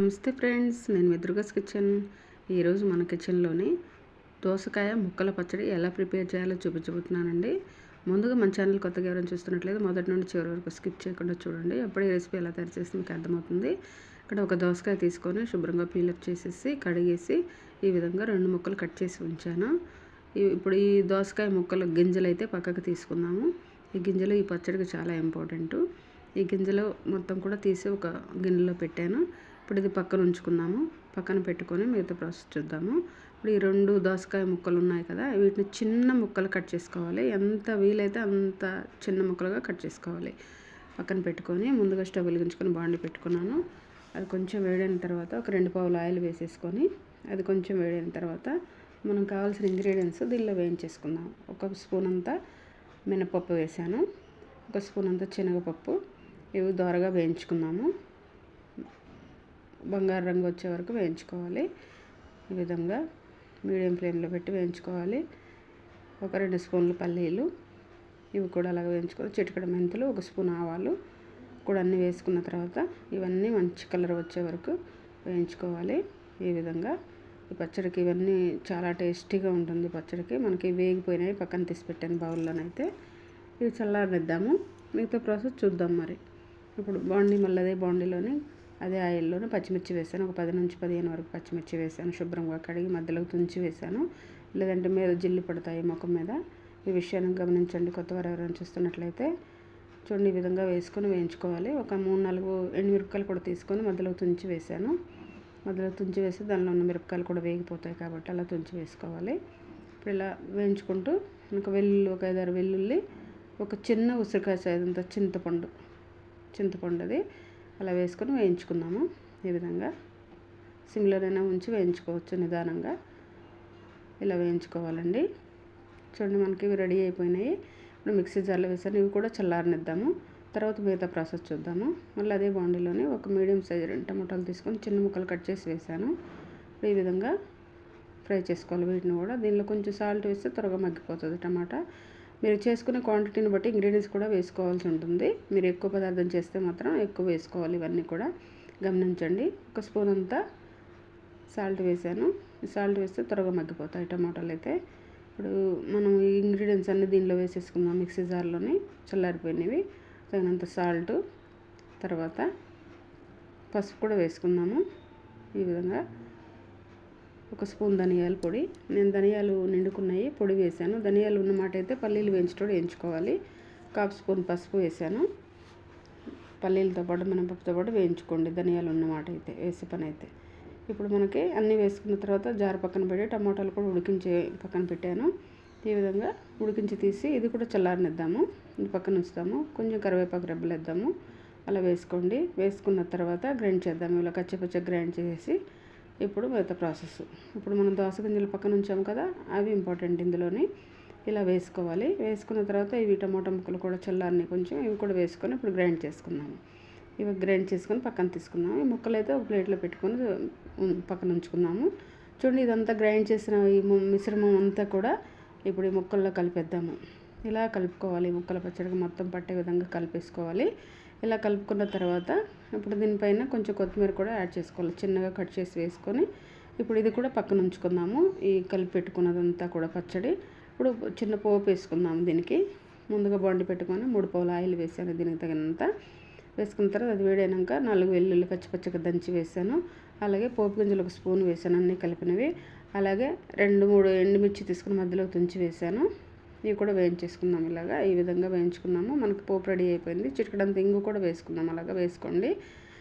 నమస్తే ఫ్రెండ్స్ నేను మీ కిచెన్. ఈరోజు మన కిచెన్లోని దోసకాయ ముక్కల పచ్చడి ఎలా ప్రిపేర్ చేయాలో చూపించబోతున్నానండి. ముందుగా మన ఛానల్ కొత్తగా ఎవరైనా చూస్తున్నట్లయితే మొదటి నుండి చివరి వరకు స్కిప్ చేయకుండా చూడండి. అప్పుడే ఈ రెసిపీ ఎలా తయారు చేసి మీకు అర్థమవుతుంది. ఇక్కడ ఒక దోసకాయ తీసుకొని శుభ్రంగా పీలప్ చేసేసి కడిగేసి ఈ విధంగా రెండు ముక్కలు కట్ చేసి ఉంచాను. ఇప్పుడు ఈ దోసకాయ ముక్కలు గింజలు అయితే పక్కకు తీసుకుందాము. ఈ గింజలు ఈ పచ్చడికి చాలా ఇంపార్టెంట్. ఈ గింజలు మొత్తం కూడా తీసి ఒక గిన్నెలో పెట్టాను. ఇప్పుడు ఇది పక్కన ఉంచుకున్నాము. పక్కన పెట్టుకొని మిగతా ప్రాసెస్ చూద్దాము. ఇప్పుడు ఈ రెండు దోసకాయ ముక్కలు ఉన్నాయి కదా వీటిని చిన్న ముక్కలు కట్ చేసుకోవాలి. ఎంత వీలైతే అంత చిన్న ముక్కలుగా కట్ చేసుకోవాలి. పక్కన పెట్టుకొని ముందుగా స్టవ్ వెలిగించుకొని బాండి పెట్టుకున్నాను. అది కొంచెం వేడైన తర్వాత ఒక రెండు పావులు ఆయిల్ వేసేసుకొని అది కొంచెం వేడైన తర్వాత మనం కావాల్సిన ఇంగ్రీడియంట్స్ దీనిలో వేయించేసుకుందాం. ఒక స్పూన్ అంతా మినపప్పు వేసాను. ఒక స్పూన్ అంతా శనగపప్పు ఇవి దోరగా వేయించుకున్నాము. బంగారు రంగు వచ్చే వరకు వేయించుకోవాలి. ఈ విధంగా మీడియం ఫ్లేమ్లో పెట్టి వేయించుకోవాలి. ఒక రెండు స్పూన్లు పల్లీలు ఇవి కూడా అలాగే వేయించుకోవాలి చిటికడ మెంతులు ఒక స్పూన్ ఆవాలు కూడా అన్నీ వేసుకున్న తర్వాత ఇవన్నీ మంచి కలర్ వచ్చే వరకు వేయించుకోవాలి. ఈ విధంగా ఈ పచ్చడికి ఇవన్నీ చాలా టేస్టీగా ఉంటుంది పచ్చడికి. మనకి వేగిపోయినాయి పక్కన తీసి పెట్టాను బౌల్లోనైతే. ఇవి చల్లారనిద్దాము. మిగతా ప్రాసెస్ చూద్దాం మరి. ఇప్పుడు బాండీ మళ్ళీ అదే బాండీలోని అదే ఆయిల్లోనే పచ్చిమిర్చి వేసాను. ఒక పది నుంచి పదిహేను వరకు పచ్చిమిర్చి వేసాను. శుభ్రంగా కడిగి మధ్యలో తుంచి వేసాను. లేదంటే మీద జిల్లు పడతాయి ముఖం మీద. ఈ విషయాన్ని గమనించండి. కొత్తవారు ఎవరైనా చూస్తున్నట్లయితే చూడండి ఈ విధంగా వేసుకొని వేయించుకోవాలి. ఒక మూడు నాలుగు ఎండుమిరపకాయలు కూడా తీసుకొని మధ్యలో తుంచి వేసాను. మధ్యలో తుంచి వేసి దానిలో ఉన్న మిరపకాయలు కూడా వేగిపోతాయి కాబట్టి అలా తుంచి వేసుకోవాలి. ఇప్పుడు ఇలా వేయించుకుంటూ ఒక వెల్లుల్లి ఒక ఐదారు వెల్లుల్లి ఒక చిన్న ఉసిరికాయ సైజు అంత చింతపండు చింతపండు అది. అలా వేసుకొని వేయించుకుందాము. ఈ విధంగా సిమ్లోనైనా ఉంచి వేయించుకోవచ్చు నిదానంగా. ఇలా వేయించుకోవాలండి. చూడండి మనకి ఇవి రెడీ అయిపోయినాయి. ఇప్పుడు మిక్సీ జార్లో వేసాను. ఇవి కూడా చల్లారనిద్దాము. తర్వాత మిగతా ప్రాసెస్ చూద్దాము. మళ్ళీ అదే బాండీలోనే ఒక మీడియం సైజు రెండు టమాటాలు తీసుకొని చిన్న ముక్కలు కట్ చేసి వేసాను. ఇప్పుడు ఈ విధంగా ఫ్రై చేసుకోవాలి వీటిని కూడా. దీనిలో కొంచెం సాల్ట్ వేస్తే త్వరగా మగ్గిపోతుంది టమాటా. మీరు చేసుకునే క్వాంటిటీని బట్టి ఇంగ్రీడియంట్స్ కూడా వేసుకోవాల్సి ఉంటుంది. మీరు ఎక్కువ పదార్థం చేస్తే మాత్రం ఎక్కువ వేసుకోవాలి. ఇవన్నీ కూడా గమనించండి. ఒక స్పూన్ అంతా సాల్ట్ వేసాను. సాల్ట్ వేస్తే త్వరగా మగ్గిపోతాయి టమాటాలు అయితే. ఇప్పుడు మనం ఈ ఇంగ్రీడియంట్స్ అన్నీ దీనిలో వేసేసుకుందాం మిక్సీ జార్లోని చల్లారిపోయినవి. తగినంత సాల్ట్ తర్వాత పసుపు కూడా వేసుకుందాము. ఈ విధంగా ఒక స్పూన్ ధనియాల పొడి. నేను ధనియాలు నిండుకున్నాయి పొడి వేసాను ధనియాలు ఉన్న మాట అయితే పల్లీలు వేయించడం వేయించుకోవాలి. కాఫ్ స్పూన్ పసుపు వేసాను పల్లీలతో పాటు మినపప్పుతో పాటు వేయించుకోండి ధనియాలు ఉన్న మాట అయితే వేసే పని అయితే. ఇప్పుడు మనకి అన్నీ వేసుకున్న తర్వాత జార పక్కన పెట్టి టమాటాలు కూడా ఉడికించి పక్కన పెట్టాను. ఈ విధంగా ఉడికించి తీసి ఇది కూడా చల్లారనిద్దాము. ఇది పక్కన ఉంచుతాము కొంచెం కరివేపాకు రెబ్బలు వేద్దాము అలా వేసుకోండి. వేసుకున్న తర్వాత గ్రైండ్ చేద్దాము. ఇలా కచ్చిపచ్చ గ్రైండ్ చేసి ఇప్పుడు మిగతా ప్రాసెస్. ఇప్పుడు మనం దోస గింజలు పక్కన ఉంచాము కదా అవి ఇంపార్టెంట్ ఇందులోని ఇలా వేసుకోవాలి. వేసుకున్న తర్వాత ఇవి టమాటా ముక్కలు కూడా చల్లారిని కొంచెం ఇవి కూడా వేసుకొని ఇప్పుడు గ్రైండ్ చేసుకున్నాము ఇవి గ్రైండ్ చేసుకొని పక్కన తీసుకున్నాము ఈ ముక్కలు అయితే ఒక ప్లేట్లో పెట్టుకొని పక్కన ఉంచుకున్నాము చూడండి ఇదంతా గ్రైండ్ చేసిన ఈ మిశ్రమం అంతా కూడా ఇప్పుడు ఈ ముక్కల్లో కలిపేద్దాము. ఇలా కలుపుకోవాలి. ముక్కల పచ్చడికి మొత్తం పట్టే విధంగా కలిపేసుకోవాలి. ఇలా కలుపుకున్న తర్వాత ఇప్పుడు దీనిపైన కొంచెం కొత్తిమీర కూడా యాడ్ చేసుకోవాలి. చిన్నగా కట్ చేసి వేసుకొని ఇప్పుడు ఇది కూడా పక్కన ఉంచుకుందాము. ఈ కలిపి పెట్టుకున్నదంతా కూడా పచ్చడి. ఇప్పుడు చిన్న పోపు వేసుకుందాము దీనికి. ముందుగా బాండి పెట్టుకొని మూడు పావులు ఆయిల్ వేసాను దీనికి తగినంత. వేసుకున్న తర్వాత అది వేడైనాక నాలుగు వెల్లుల్లి పచ్చి పచ్చిగా దంచి వేసాను. అలాగే పోపు గింజలు ఒక స్పూన్ వేసాను అన్నీ కలిపినవి. అలాగే రెండు మూడు ఎండుమిర్చి తీసుకుని మధ్యలో తుంచి వేసాను. ఇవి కూడా వేయించేసుకుందాం ఇలాగా. ఈ విధంగా వేయించుకున్నాము. మనకు పోపు రెడీ అయిపోయింది. చిటికడంత ఇంగు కూడా వేసుకుందాం. అలాగా వేసుకోండి.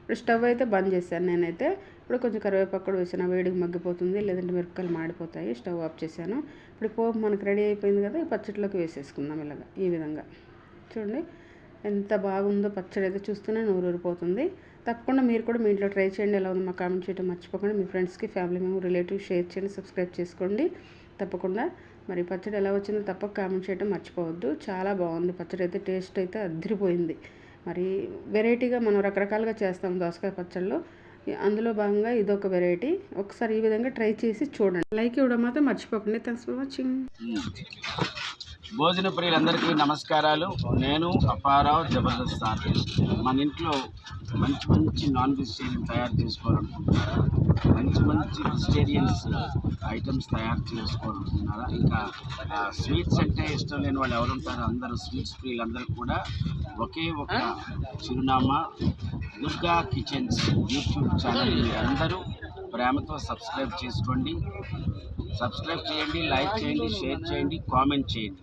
ఇప్పుడు స్టవ్ అయితే బంద్ చేశాను నేనైతే. ఇప్పుడు కొంచెం కరివేపాకు కూడా వేసాను. వేడికి మగ్గిపోతుంది. లేదంటే మిరపకాయలు మాడిపోతాయి. స్టవ్ ఆఫ్ చేశాను. ఇప్పుడు పోపు మనకి రెడీ అయిపోయింది కదా ఈ పచ్చడిలోకి వేసేసుకుందాం ఇలాగా. ఈ విధంగా. చూడండి ఎంత బాగుందో పచ్చడి అయితే చూస్తూనే నోరు ఊరిపోతుంది తప్పకుండా మీరు కూడా మీ ఇంట్లో ట్రై చేయండి. ఎలా ఉంది మా కామెంట్ చేయడం మర్చిపోకండి. మీ ఫ్రెండ్స్కి ఫ్యామిలీ మెంబర్ రిలేటివ్ షేర్ చేయండి. సబ్స్క్రైబ్ చేసుకోండి. తప్పకుండా మరి పచ్చడి ఎలా వచ్చిందో తప్పక కామెంట్ చేయడం మర్చిపోవద్దు. చాలా బాగుంది. పచ్చడి అయితే టేస్ట్ అయితే అద్దరిపోయింది మరి వెరైటీగా మనం రకరకాలుగా చేస్తాం దోసకాయ పచ్చళ్ళు. అందులో భాగంగా ఇదొక వెరైటీ ఒకసారి ఈ విధంగా ట్రై చేసి చూడండి. లైక్ ఇవ్వడం మాత్రం మర్చిపోకండి. థ్యాంక్స్ ఫర్ వాచింగ్ భోజన ప్రియులందరికీ నమస్కారాలు. నేను అపారావు జబర్దస్త్ మన ఇంట్లో మంచి మంచి నాన్ వెజిటేరియన్ తయారు చేసుకోవాలనుకుంటున్నారా మంచి మంచి వెజిటేరియన్స్ ఐటమ్స్ తయారు చేసుకోవాలనుకుంటున్నారా ఇంకా స్వీట్స్ అంటే ఇష్టం లేని వాళ్ళు ఎవరు ఉంటారో? అందరూ స్వీట్స్ ప్రియులందరూ కూడా ఒకే ఒక చిరునామా దుర్గా కిచెన్స్ యూట్యూబ్ ఛానల్ అందరూ ప్రేమతో సబ్స్క్రైబ్ చేసుకోండి. సబ్స్క్రైబ్ చేయండి లైక్ చేయండి షేర్ చేయండి కామెంట్ చేయండి.